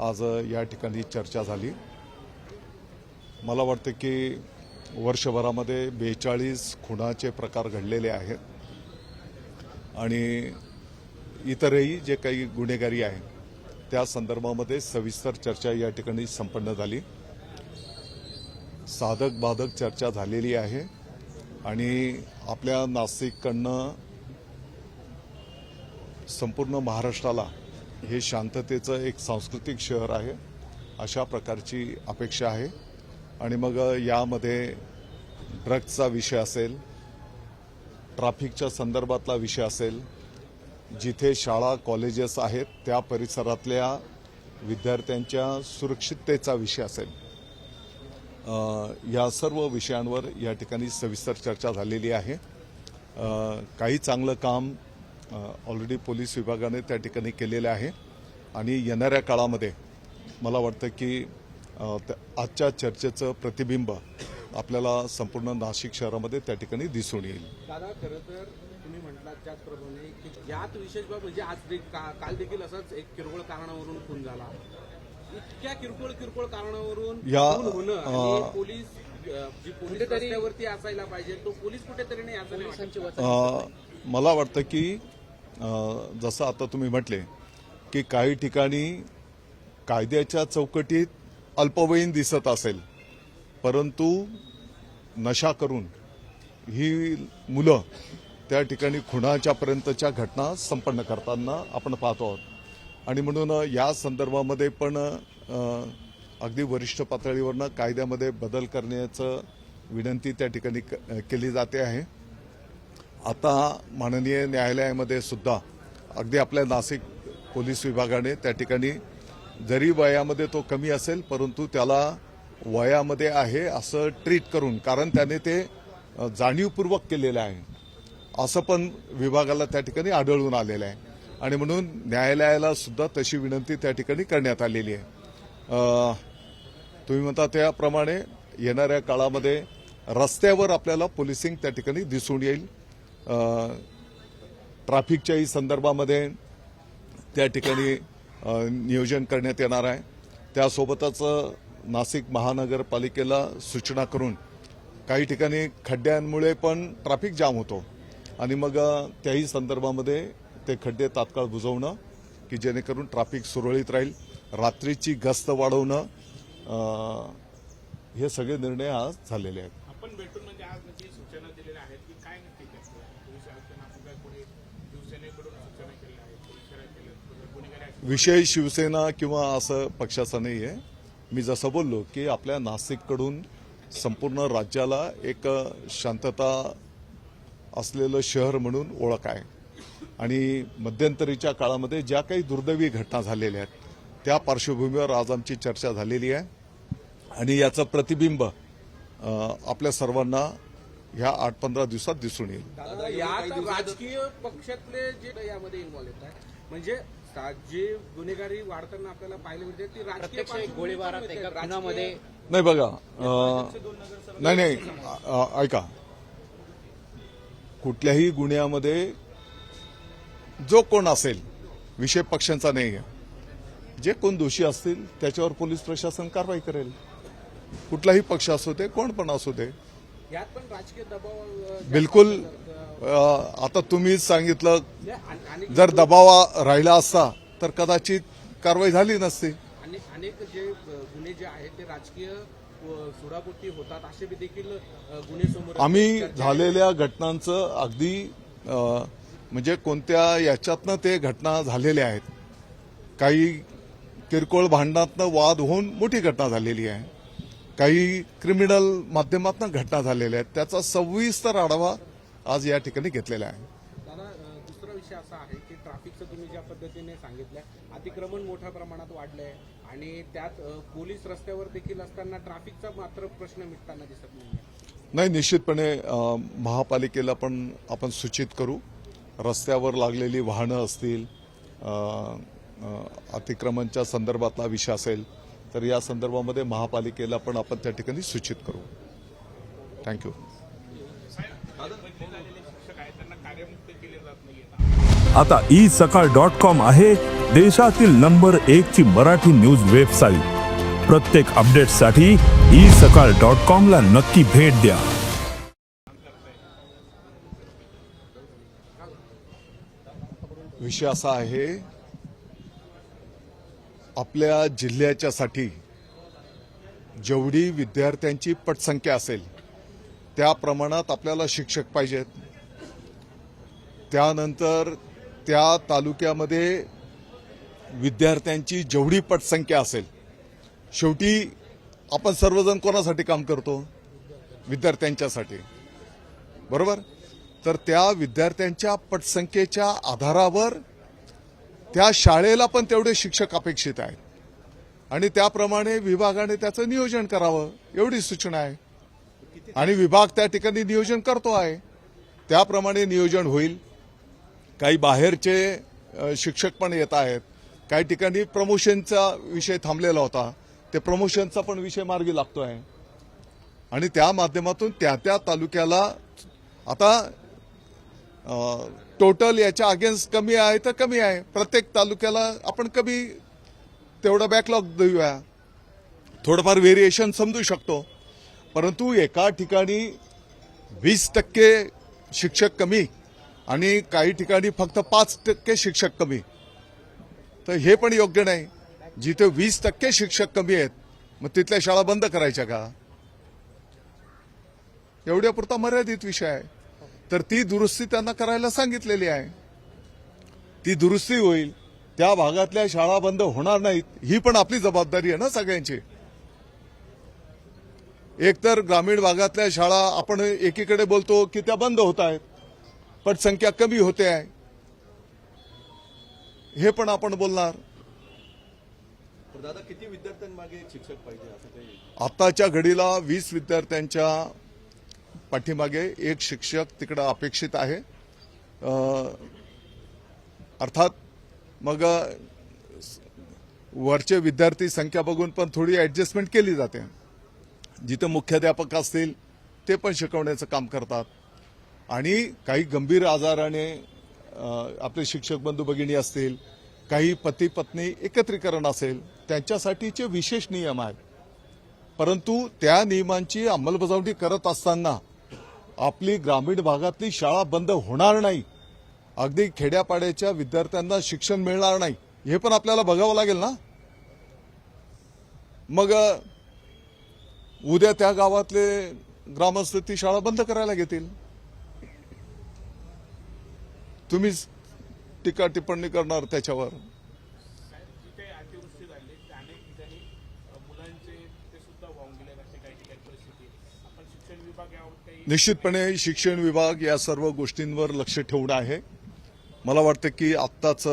आज या ठिकाणी चर्चा झाली. मला वाटतं की वर्षभरामध्ये बेचाळीस खुणाचे प्रकार घडलेले आहेत. आणि इतरही जे काही गुन्हेगारी आहे त्या संदर्भामध्ये सविस्तर चर्चा या ठिकाणी संपन्न झाली. साधक बाधक चर्चा झालेली आहे आणि आपल्या नाशिककडनं संपूर्ण महाराष्ट्राला हे शांततेचं एक सांस्कृतिक शहर आहे अशा प्रकारची अपेक्षा आहे. आणि मग यामध्ये ड्रग्जचा विषय असेल ट्रॅफिकच्या संदर्भातला विषय असेल जिथे शाळा कॉलेजेस आहेत त्या परिसरातल्या विद्यार्थ्यांच्या सुरक्षिततेचा विषय असेल. या सर्व विषयांवर या ठिकाणी सविस्तर चर्चा झालेली आहे. काही चांगलं काम ऑलरेडी पोलीस विभागाने त्या ठिकाणी केलेलं आहे. आणि येणाऱ्या काळामध्ये मला वाटतं की आजच्या चर्चेचं प्रतिबिंब आपल्याला संपूर्ण नाशिक शहरामध्ये त्या ठिकाणी दिसून येईल. दादा खरं तर तुम्ही म्हटलात त्याचप्रमाणे की यात विशेष बाब म्हणजे आज काल देखील असाच एक किरकोळ कारणावरून खून झाला. इतक्या किरकोळ किरकोळ कारणावरून होणं पोलीस जी पोलीस रस्त्यावरती असायला पाहिजे तो पोलीस कुठेतरी नाही मला वाटतं की जसं आता तुम्ही म्हटले की काही ठिकाणी कायद्याच्या चौकटीत अल्पवयीन दिसत असेल परंतु नशा करून ही मुलं त्या ठिकाणी खुणाच्या पर्यंतच्या घटना संपन्न करताना आपण पाहतो आहोत. आणि म्हणून या संदर्भामध्ये पण अगदी वरिष्ठ पातळीवरनं कायद्यामध्ये बदल करण्याचं विनंती त्या ठिकाणी क- केली जाते आहे. आता माननीय न्यायालयामध्ये सुद्धा अगदी आपल्या नाशिक पोलीस विभागाने त्या ठिकाणी जरी वयामध्ये तो कमी असेल परंतु त्याला वयामध्ये आहे असं ट्रीट करून कारण त्याने ते जाणीवपूर्वक केलेलं आहे. असं पण विभागाला त्या ठिकाणी आढळून आलेलं आहे. आणि म्हणून न्यायालयाला सुद्धा तशी विनंती त्या ठिकाणी करण्यात आलेली आहे. तुम्ही म्हणता त्याप्रमाणे येणाऱ्या काळामध्ये रस्त्यावर आपल्याला पोलिसिंग त्या ठिकाणी दिसून येईल. ट्रॅफिकच्याही संदर्भामध्ये त्या ठिकाणी नियोजन करण्यात येणार आहे. त्यासोबतच नाशिक महानगरपालिकेला सूचना करून काही ठिकाणी खड्ड्यांमुळे पण ट्रॅफिक जाम होतो. आणि मग त्याही संदर्भामध्ये ते खड्डे तात्काळ बुजवणं की जेणेकरून ट्रॅफिक सुरळीत राहील. रात्रीची गस्त वाढवणं हे सगळे निर्णय आज झालेले आहेत आपण भेटून म्हणजे आज नक्की सूचना दिलेल्या आहेत की काय नक्की करतो पोलीस आयुक्तांना आपण काय पुढे शिवसेनेकडून सूचना केल्या आहेत इशारा विषय शिवसेना किंवा असं पक्षाचा नाही आहे मी जसं बोललो की आपल्या नाशिककडून संपूर्ण राज्याला एक शांतता असलेलं शहर म्हणून ओळख आहे. आणि मध्यंतरीच्या काळामध्ये ज्या काही दुर्दैवी घटना झालेल्या आहेत त्या पार्श्वभूमीवर आज आमची चर्चा झालेली आहे. आणि याचं प्रतिबिंब आपल्या सर्वांना ह्या आठ पंधरा दिवसात दिसून येईल. राजकीय पक्षातले जे यामध्ये इन्व्हॉल्व येतात म्हणजे जे गुन्हेगारी वाढताना आपल्याला पाहायला मिळते ती राजकीय गोळीबारात नाही बघा अं, नाही नाही ऐका. कुठल्याही गुन्ह्यामध्ये जो कोण असेल विषय पक्षांचा नाही आहे. जे कोण दोषी असतील त्याच्यावर पोलीस प्रशासन कारवाई करेल. कुठलाही पक्ष असू दे कोण पण असू दे यात पण राजकीय दबाव अं, जास्त बिलकुल आता तुम्हीच सांगितलं जर दबाव राहिला असता तर कदाचित कारवाई झाली नसती. अनेक जे गुन्हे जे आहेत ते राजकीय सुडापोटी होतात असे देखील गुन्हे समोर. आम्ही झालेल्या घटनांचं अगदी म्हणजे कोणत्या याच्यातनं ते घटना झालेल्या आहेत. काही किरकोळ भांडणातनं वाद होऊन मोठी घटना झालेली आहे. काही क्रिमिनल माध्यमातून घटना झालेल्या आहेत. त्याचा सविस्तर आढावा आज या ठिकाणी घेतलेला आहे. दुसरा विषय असा आहे की ट्रॅफिकचं तुम्ही ज्या पद्धतीने सांगितलंय अतिक्रमण मोठ्या प्रमाणात वाढलंय आणि त्यात पोलीस रस्त्यावर देखील असताना ट्रॅफिकचा मात्र प्रश्न मिटताना दिसत नाहीये. नाही निश्चितपणे महापालिकेला पण आपण सूचित करू. रस्त्यावर लागलेली वाहनं असतील अतिक्रमणच्या संदर्भातला विषय असेल तर या संदर्भामध्ये महापालिकेला पण आपण त्या ठिकाणी सूचित करू. थँक्यू आता ई सकाळ डॉट कॉम आहे देशातील नंबर एक ची मराठी न्यूज वेबसाईट प्रत्येक अपडेटसाठी ई सकाळ डॉट कॉम ला नक्की भेट द्या. विषय असा आहे आपल्या जिल्ह्याच्यासाठी जेवढी विद्यार्थ्यांची पटसंख्या असेल त्या प्रमाणात आपल्याला शिक्षक पाहिजेत. त्यानंतर त्या तालुक्यामध्ये विद्यार्थ्यांची जेवढी पटसंख्या असेल शेवटी आपण सर्वजण कोणासाठी काम करतो? विद्यार्थ्यांच्यासाठी. बरोबर? तर त्या विद्यार्थ्यांच्या पटसंख्येच्या आधारावर त्या शाळेला पण तेवढे शिक्षक अपेक्षित आहेत. आणि त्याप्रमाणे विभागाने त्याचं नियोजन करावं एवढी सूचना आहे. आणि विभाग त्या ठिकाणी नियोजन करतो आहे. त्याप्रमाणे नियोजन होईल. काही बाहेरचे शिक्षक पण येत आहेत. काही ठिकाणी प्रमोशनचा विषय थांबलेला होता. ते प्रमोशनचा पण विषय मार्गी लागतो आहे आणि त्या माध्यमातून त्या त्या तालुक्याला आता टोटल याच्या अगेन्स्ट कमी आहे तर कमी आहे. प्रत्येक तालुक्याला आपण कमी तेवढा बॅकलॉग देऊया. थोडंफार व्हेरिएशन समजू शकतो. परंतु एका ठिकाणी वीस टक्के शिक्षक कमी आणि काही ठिकाणी फक्त पाच टक्के शिक्षक कमी. तर हे पण योग्य नाही. जिथे वीस टक्के शिक्षक कमी आहेत मग तिथल्या शाळा बंद करायच्या का? एवढ्यापुरता मर्यादित विषय आहे. तर ती दुरुस्ती त्यांना करायला सांगितलेली आहे. ती दुरुस्ती होईल त्या भागातल्या शाळा बंद होणार नाहीत ही पण आपली जबाबदारी आहे ना सगळ्यांची. एकतर ग्रामीण भागातल्या शाळा आपण एकीकडे बोलतो की त्या बंद होत आहेत पटसंख्या कमी होते आहे. हे पण आपण बोलणार. दादा किती विद्यार्थ्यांमागे शिक्षक पाहिजे आताच्या घडीला वीस विद्यार्थ्यांच्या पाठीमागे एक शिक्षक तिकडं अपेक्षित आहे. अर्थात मग वरचे विद्यार्थी संख्या बघून पण थोडी ऍडजस्टमेंट केली जाते. जिथे मुख्याध्यापक असतील ते पण शिकवण्याचं काम करतात. आणि काही गंभीर आजाराने आपले शिक्षक बंधू भगिनी असतील काही पती पत्नी एकत्रीकरण असेल त्यांच्यासाठीचे विशेष नियम आहेत. परंतु त्या नियमांची अंमलबजावणी करत असताना आपली ग्रामीण भागातली शाळा बंद होणार नाही. अगदी खेड्यापाड्याच्या विद्यार्थ्यांना शिक्षण मिळणार नाही. हे पण आपल्याला बघावं लागेल ना? मग उद्या त्या गावातले ग्रामस्थ ती शाळा बंद करायला घेतील. तुम्हीच टीका टिप्पणी करणार त्याच्यावर जिथे अतिवृष्टी झाली त्या अनेक ठिकाणी अ, मुलांचे ते सुद्धा वाहून गेले असे काही ठिकाणी परिस्थिती आहे. आपण शिक्षण विभाग यावर काही निश्चितपणे शिक्षण विभाग या सर्व गोष्टींवर लक्ष ठेवून आहे. मला वाटतं की आत्ताच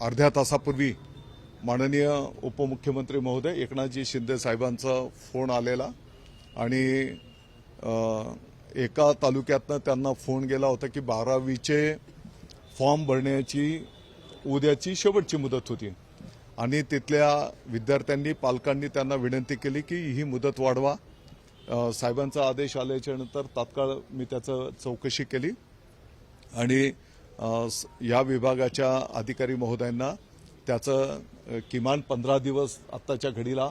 अर्ध्या तासापूर्वी माननीय उपमुख्यमंत्री महोदय एकनाथजी शिंदे साहेबांचा फोन आलेला आणि एका तालुक्यातनं त्यांना फोन गेला होता की बारावीचे फॉर्म भरण्याची उद्याची शेवटची मुदत होती. आणि तिथल्या विद्यार्थ्यांनी पालकांनी त्यांना विनंती केली की ही मुदत वाढवा. साहेबांचा आदेश आल्याच्यानंतर तात्काळ मी त्याचं चौकशी केली. आणि या विभागाच्या अधिकारी महोदयांना त्याचं किमान पंधरा दिवस आत्ताच्या घडीला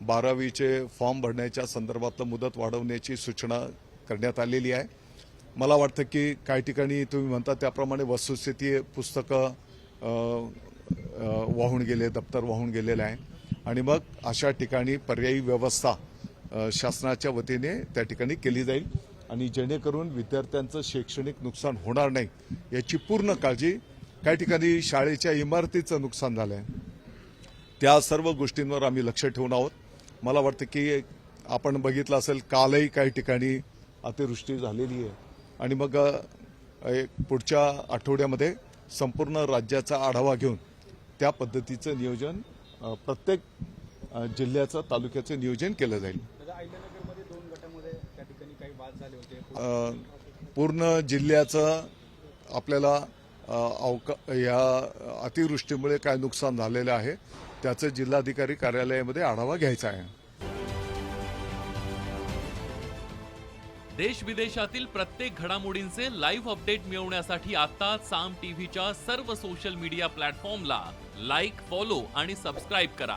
बारावीचे फॉर्म भरण्याच्या संदर्भातलं मुदत वाढवण्याची सूचना करण्यात आलेली आहे. मला वाटतं की काही ठिकाणी तुम्ही म्हणता त्याप्रमाणे वस्तुस्थिती पुस्तकं वाहून गेले दप्तर वाहून गेलेलं आहे. आणि मग अशा ठिकाणी पर्यायी व्यवस्था शासनाच्या वतीने त्या ठिकाणी केली जाईल आणि जेणेकरून विद्यार्थ्यांचं शैक्षणिक नुकसान होणार नाही याची पूर्ण काळजी काही ठिकाणी शाळेच्या इमारतीचं नुकसान झालं आहे त्या सर्व गोष्टींवर आम्ही लक्ष ठेवून आहोत. मला वाटतं की आपण बघितलं असेल कालही काही ठिकाणी अतिवृष्टी झालेली आहे. आणि मग एक पुढच्या आठवड्यामध्ये संपूर्ण राज्याचा आढावा घेऊन त्या पद्धतीचं नियोजन प्रत्येक जिल्ह्याचं तालुक्याचं नियोजन केलं जाईल. अहिल्यानगरमध्ये दोन गटामध्ये त्या ठिकाणी काही वाद झाले होते? अ, पूर्ण जिल्ह्याचं आपल्याला अवका या अतिवृष्टीमुळे काय नुकसान झालेलं आहे त्याचं जिल्हाधिकारी कार्यालयामध्ये आढावा घ्यायचा आहे. देश विदेशातील प्रत्येक घडामोडींचे लाईव्ह अपडेट मिळवण्यासाठी आता साम टीव्हीच्या सर्व सोशल मीडिया प्लॅटफॉर्मला लाईक फॉलो आणि सबस्क्राईब करा.